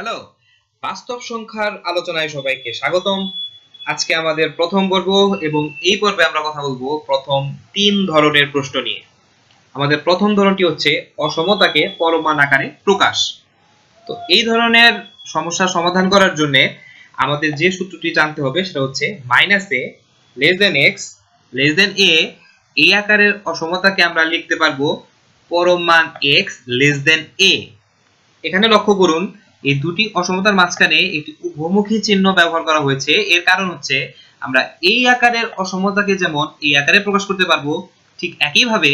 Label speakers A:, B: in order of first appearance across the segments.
A: Hello বাস্তব সংখ্যার আলোচনায় সবাইকে স্বাগতম। আজকে আমাদের প্রথম পর্ব এবং এই পর্বে আমরা কথা বলব প্রথম তিন ধরনের প্রশ্ন নিয়ে। আমাদের প্রথম ধরনটি হচ্ছে অসমতাকে পরমাণ আকারে প্রকাশ। তো এই ধরনের সমস্যার সমাধান করার জন্য আমাদের যে সূত্রটি জানতে হবে সেটা হচ্ছে minus a less than x less than a এই আকারের অসমতাকে আমরা লিখতে পারব পরমাণ এক্স লেস দেন এ এখানে লক্ষ্য করুন এই দুটি অসমতার মাঝখানে একটি উভমুখী চিহ্ন ব্যবহার করা হয়েছে। এর কারণ হচ্ছে, আমরা এই আকারের অসমতাকে যেমন এই আকারে প্রকাশ করতে পারব, ঠিক একইভাবে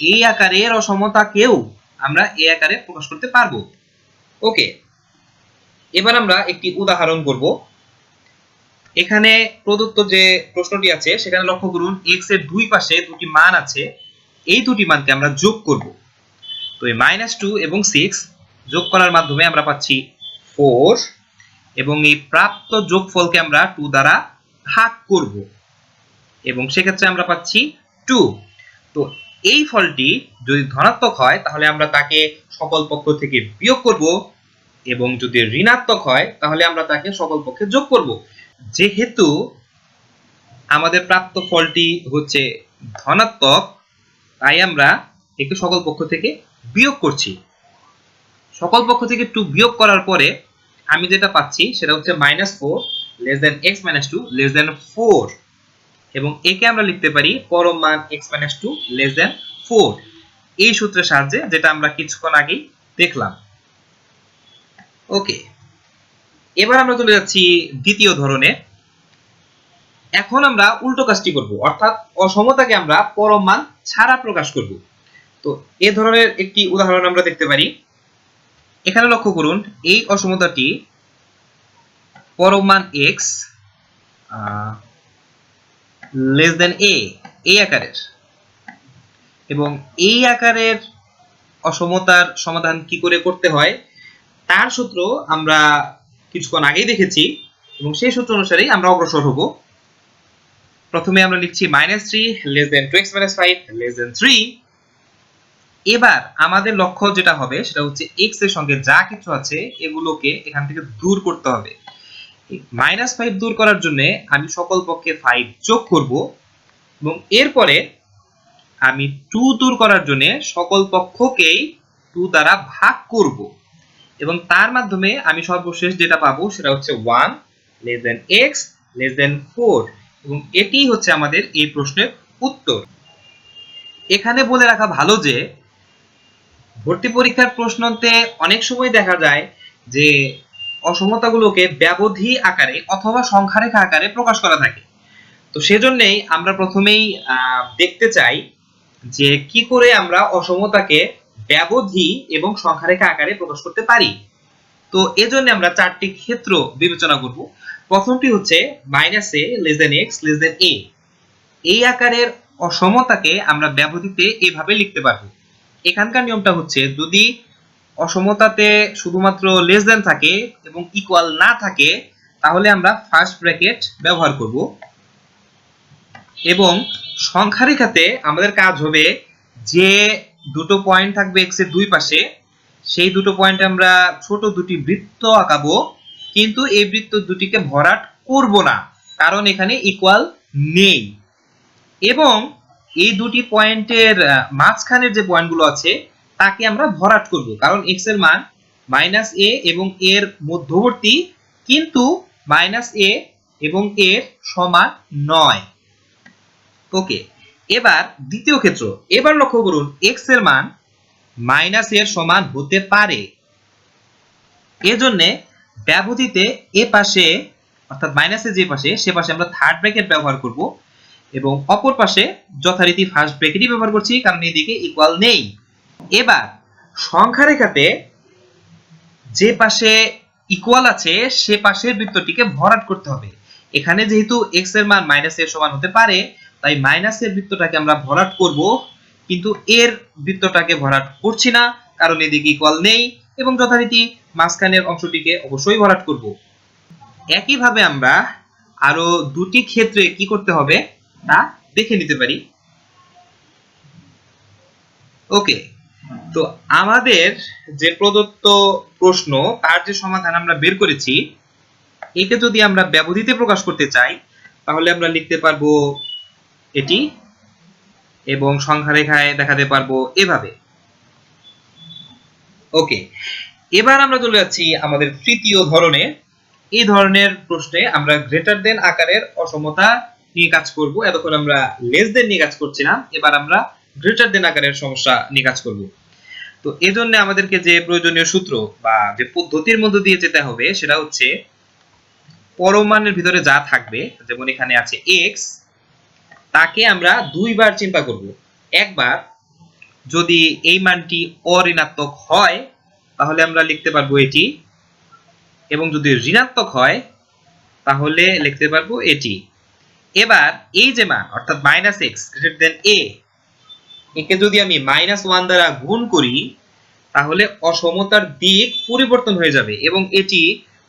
A: এই আকারের অসমতাকেও আমরা এই আকারে প্রকাশ করতে পারব। ওকে এবার আমরা একটি উদাহরণ করব। এখানে প্রদত্ত যে প্রশ্নটি আছে, সেখানে লক্ষ্য করুন এক্সের দুই পাশে দুটি মান আছে। এই দুটি মানকে আমরা যোগ করব। তো এই মাইনাস টু এবং সিক্স যোগ করার মাধ্যমে আমরা পাচ্ছি ফোর এবং এই প্রাপ্ত যোগফলকে আমরা টু দ্বারা ভাগ করব। এবং সেক্ষেত্রে আমরা পাচ্ছি টু তো এই ফলটি যদি ধনাত্মক হয়, তাহলে আমরা তাকে সকল পক্ষ থেকে বিয়োগ করব এবং যদি ঋণাত্মক হয়, তাহলে আমরা তাকে সকল পক্ষে যোগ করব। যেহেতু আমাদের প্রাপ্ত ফলটি হচ্ছে ধনাত্মক, তাই আমরা একে সকল পক্ষ থেকে বিয়োগ করছি। সকল পক্ষ থেকে টু বিয়োগ করার পরে আমি যেটা পাচ্ছি সেটা হচ্ছে minus four less than x minus two less than four এবং একে আমরা লিখতে পারি পরম মান x minus two less than four এই সূত্রের সাহায্যে যেটা আমরা কিছুক্ষণ আগেই দেখলাম। ওকে এবার আমরা চলে যাচ্ছি দ্বিতীয় ধরনের। এখন আমরা উল্টো কাজটি করব, অর্থাৎ অসমতাকে আমরা পরম মান ছাড়া প্রকাশ করব। তো এ ধরনের একটি উদাহরণ আমরা দেখতে পারি। এখানে লক্ষ্য করুন, এই অসমতাটি পরম মান এক্স লেস দেন এ এই আকারের। এবং এই আকারের অসমতার সমাধান কি করে করতে হয়, তার সূত্র আমরা কিছুক্ষণ আগেই দেখেছি, এবং সেই সূত্র অনুসারেই আমরা অগ্রসর হব। প্রথমে আমরা লিখছি minus three less than two x minus five less than three এবার আমাদের লক্ষ্য যেটা হবে, সেটা হচ্ছে এক্সের সঙ্গে যা কিছু আছে, এগুলোকে এখান থেকে দূর করতে হবে। মাইনাস ফাইভ দূর করার জন্য আমি সকল পক্ষে ফাইভ যোগ করব এবং এরপরে আমি টু দূর করার জন্য সকল পক্ষকেই টু দ্বারা ভাগ করব। এবং তার মাধ্যমে আমি সর্বশেষ যেটা পাবো, সেটা হচ্ছে one less than x less than four এবং এটি হচ্ছে আমাদের এই প্রশ্নের উত্তর। এখানে বলে রাখা ভালো যে ভর্তি পরীক্ষার প্রশ্নতে অনেক সময় দেখা যায় যে অসমতাগুলোকে ব্যবধি আকারে অথবা সংখ্যারেখা আকারে প্রকাশ করা থাকে। তো সেজন্যই আমরা প্রথমেই দেখতে চাই যে কি করে আমরা অসমতাকে ব্যবধি এবং সংখ্যারেখা আকারে প্রকাশ করতে পারি। তো এজন্য আমরা চারটি ক্ষেত্র বিবেচনা করব। প্রথমটি হচ্ছে minus a less than x less than a এই আকারের অসমতাকে আমরা ব্যবধিতে এভাবে লিখতে পারব। এখানকার নিয়মটা হচ্ছে যদি অসমতাতে শুধুমাত্র লেস দেন থাকে এবং ইকুয়াল না থাকে, তাহলে আমরা ফার্স্ট ব্র্যাকেট ব্যবহার করব। এবং সংখ্যা রেখাতে আমাদের কাজ হবে যে দুটো পয়েন্ট থাকবে এক্সের দুই পাশে, সেই দুটো পয়েন্ট আমরা ছোট দুটি বৃত্ত আঁকাবো, কিন্তু এই বৃত্ত দুটিকে ভরাট করব না, কারণ এখানে ইকুয়াল নেই। এবং এই দুটি পয়েন্টের মাঝখানের যে পয়েন্টগুলো আছে, তাকে আমরা ভরাট করব। কারণ এক্সের মান মাইনাস এ এবং এর মধ্যবর্তী কিন্তু মাইনাস এ এবং এর সমান নয়। ওকে এবার দ্বিতীয় ক্ষেত্র। এবার লক্ষ্য করুন এক্সের মান মাইনাস এর সমান হতে পারে। এজন্যে ব্যবধিতে এ পাশে, অর্থাৎ মাইনাসের যে পাশে, সে পাশে আমরা থার্ড ব্র্যাকেট ব্যবহার করব। এবং অপর পাশে যথারীতি ফার্স্ট ব্র্যাকেটই ব্যবহার করছি, কারণ এদিকে ইকুয়াল নেই। এবার, সংখ্যা রেখাতে যে পাশে ইকুয়াল আছে, সে পাশের বৃত্তটিকে ভরাট করতে হবে। এখানে যেহেতু এক্সের মান মাইনাস এর সমান হতে পারে, তাই মাইনাসের বৃত্তটাকে আমরা ভরাট করব, কিন্তু এর বৃত্তটাকে ভরাট করছি না, কারণ এদিকে ইকুয়াল নেই, এবং যথারীতি মাঝখানের অংশটিকে অবশ্যই ভরাট করব। একইভাবে আমরা আরও দুটি ক্ষেত্রে কি করতে হবে? তা দেখে নিতে পারি। ওকে তো আমাদের যে প্রদত্ত প্রশ্ন, তার যে সমাধান আমরা বের করেছি, একে যদি আমরা ব্যবধিতে প্রকাশ করতে চাই, তাহলে আমরা লিখতে পারব এটি এবং সংখ্যা রেখায় দেখাতে পারব এভাবে। ওকে এবার আমরা চলে যাচ্ছি আমাদের তৃতীয় ধরনে এই ধরনের প্রশ্নে আমরা গ্রেটার দেন আকারের অসমতা নিয়ে কাজ করব। এতক্ষণ আমরা লেস দেন নিয়ে কাজ করছিলাম। এবার আমরা গ্রেটার দেন আকারের সমস্যা নিয়ে কাজ করব। তো এজন্য আমাদেরকে যে প্রয়োজনীয় সূত্র বা যে পদ্ধতির মধ্য দিয়ে যেতে হবে, সেটা হচ্ছে পরমাণের ভিতরে যা থাকবে, যেমন এখানে আছে এক্স তাকে আমরা দুইবার চিন্তা করব। একবার যদি এই মানটি অঋণাত্মক হয়, তাহলে আমরা লিখতে পারব এটি। এবং যদি ঋণাত্মক হয়, তাহলে লিখতে পারব এটি। এবার এই যে মান, অর্থাৎ minus x greater than a একে যদি আমি মাইনাস ওয়ান দ্বারা গুণ করি, তাহলে অসমতার দিক পরিবর্তন হয়ে যাবে এবং এটি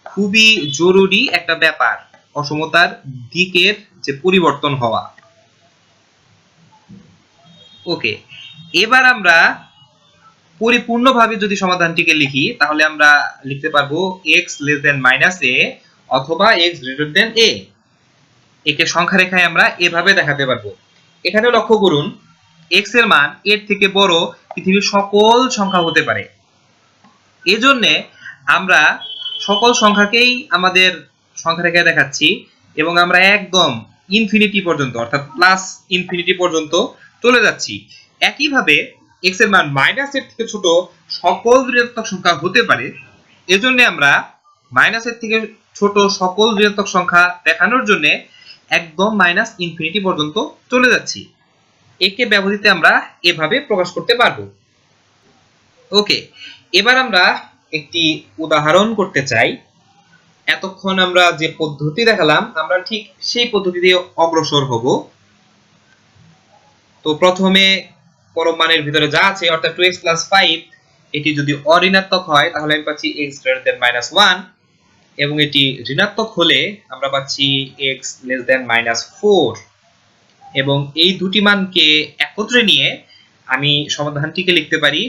A: খুবই জরুরি একটা ব্যাপার, অসমতার দিকের যে পরিবর্তন হওয়া। ওকে, এবার আমরা পরিপূর্ণভাবে যদি সমাধানটিকে লিখি, তাহলে আমরা লিখতে পারব x less than minus a অথবা এক্স গ্রেটার দেন a একে সংখ্যা রেখায় আমরা এভাবে দেখাতে পারব। এখানে লক্ষ্য করুন, x এর মান এর থেকে বড় পৃথিবীর সকল সংখ্যা হতে পারে। এজন্য আমরা সকল সংখ্যাকেই আমাদের সংখ্যা রেখায় দেখাচ্ছি এবং আমরা একদম ইনফিনিটি পর্যন্ত, অর্থাৎ প্লাস ইনফিনিটি পর্যন্ত চলে যাচ্ছি। একইভাবে x এর মান মাইনাস এর থেকে ছোট সকল ঋণাত্মক সংখ্যা হতে পারে। এজন্য আমরা মাইনাস এর থেকে ছোট সকল ঋণাত্মক সংখ্যা দেখানোর জন্য একদম মাইনাস ইনফিনিটি পর্যন্ত চলে যাচ্ছি। একে ব্যবহৃতে আমরা এভাবে প্রকাশ করতে পারব। ওকে এবার আমরা একটি উদাহরণ করতে চাই। এতক্ষণ আমরা যে পদ্ধতি দেখালাম, আমরা ঠিক সেই পদ্ধতি দিয়ে অগ্রসর হব। তো প্রথমে পরম মানের ভিতরে যা আছে, অর্থাৎ 2x 5 এটি যদি অঋণাত্মক হয়, তাহলে আমি পাচ্ছি x greater than minus one এবং এটি ঋণাত্মক হলে আমরা পাচ্ছি x less than minus four এবং এই দুটি মানকে একত্রে নিয়ে আমি সমাধানটিকে লিখতে পারি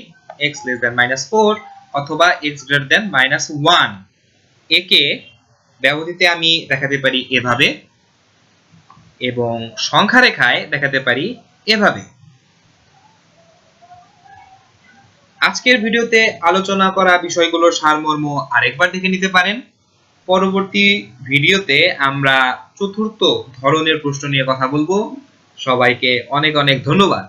A: x less than minus four অথবা x greater than minus one একে ব্যবধিতে আমি দেখাতে পারি এভাবে এবং সংখ্যা রেখায় দেখাতে পারি এভাবে। আজকের ভিডিওতে আলোচনা করা বিষয়গুলোর সারমর্ম আরেকবার দেখে নিতে পারেন। পরবর্তী ভিডিওতে আমরা চতুর্থ ধরনের প্রশ্ন নিয়ে কথা বলব। সবাইকে অনেক অনেক ধন্যবাদ।